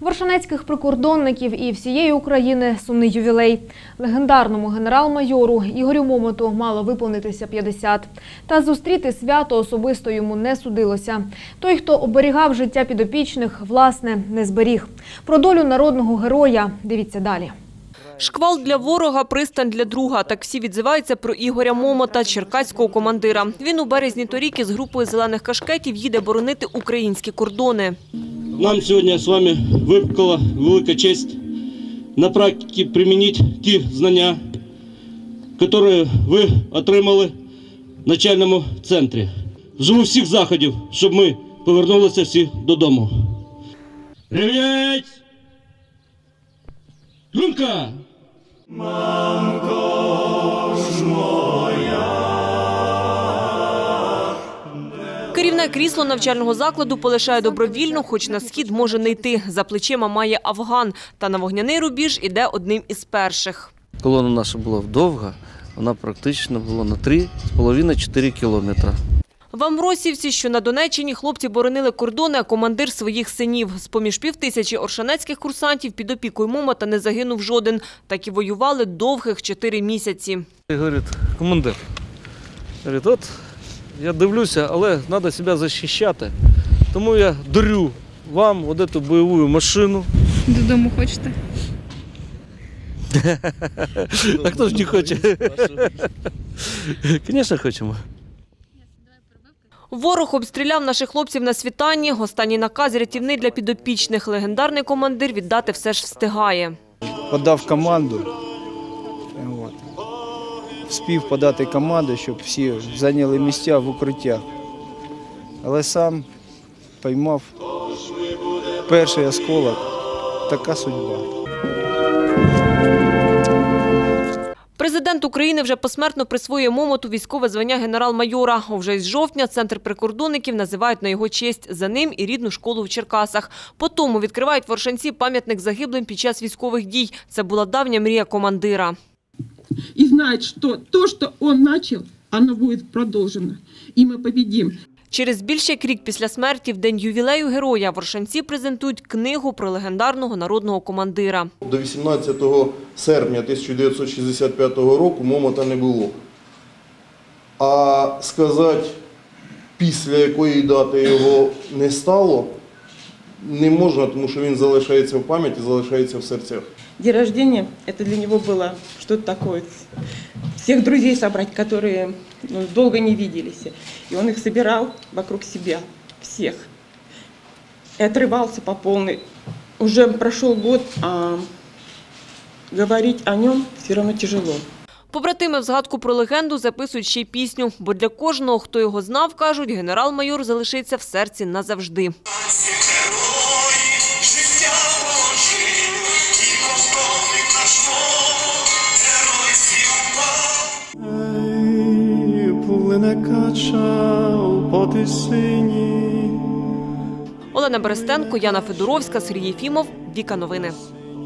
Варшанецьких прикордонників і всієї України сумний ювілей. Легендарному генерал-майору Ігорю Момоту мало виповнитися 50. Та зустріти свято особисто йому не судилося. Той, хто оберігав життя підопічних, власне, не зберіг. Про долю народного героя дивіться далі. Шквал для ворога, пристань для друга. Так всі відзиваються про Ігоря Момота, черкаського командира. Він у березні торік із групою зелених кашкетів їде боронити українські кордони. Нам сьогодні з вами випала велика честь на практиці примінити ті знання, які ви отримали в начальному центрі. Живу всіх заходів, щоб ми повернулися всі додому. Рівняйтесь! Громко! Керівне крісло навчального закладу полишає добровільно, хоч на схід може не йти. За плечима має Афган, та на вогняний рубіж іде одним із перших. Колона наша була довга, вона практично була на 3,5-4 кілометри. В Амросівці, що на Донеччині, хлопці боронили кордони, а командир своїх синів. З-поміж півтисячі оршанецьких курсантів під опікою Момота не загинув жоден. Так і воювали довгих чотири місяці. Говорить, командир, говорить, от я дивлюся, але треба себе захищати. Тому я дарю вам от цю бойову машину. Додому хочете? А хто ж не хоче? Звісно, хочемо. Ворог обстріляв наших хлопців на світанні. Останній наказ рятівний для підопічних. Легендарний командир віддати все ж встигає. подав команду. От. Вспів подати команду, щоб всі зайняли місця в укриттях. Але сам поймав перший осколок. Така судьба. Президент України вже посмертно присвоює Момоту військове звання генерал-майора. Вже із жовтня центр прикордонників називають на його честь. За ним і рідну школу в Черкасах. По тому відкривають в Оршанці пам'ятник загиблим під час військових дій. Це була давня мрія командира. И знать, что то, что он начал, оно будет продолжено. И мы победим. Через більше як рік після смерті, в день ювілею героя, в Оршанці презентують книгу про легендарного народного командира. До 18 серпня 1965 року Момота не було. А сказати, після якої дати його не стало, не можна, тому що він залишається в пам'яті, залишається в серцях. День рождения, это для него было что-то такое. Всех друзей собрать, которые ну, долго не виделись. И он их собирал вокруг себя, всех. И отрывался по полной. Уже прошел год, а говорить о нем все равно тяжело. Побратими в згадку про легенду записують ще й пісню, бо для кожного, хто його знав, кажуть, генерал-майор залишиться в серці назавжди. Плине кача по потисині. Олена Берестенко, Яна Федоровська, Сергій Фімов. Віка Новини.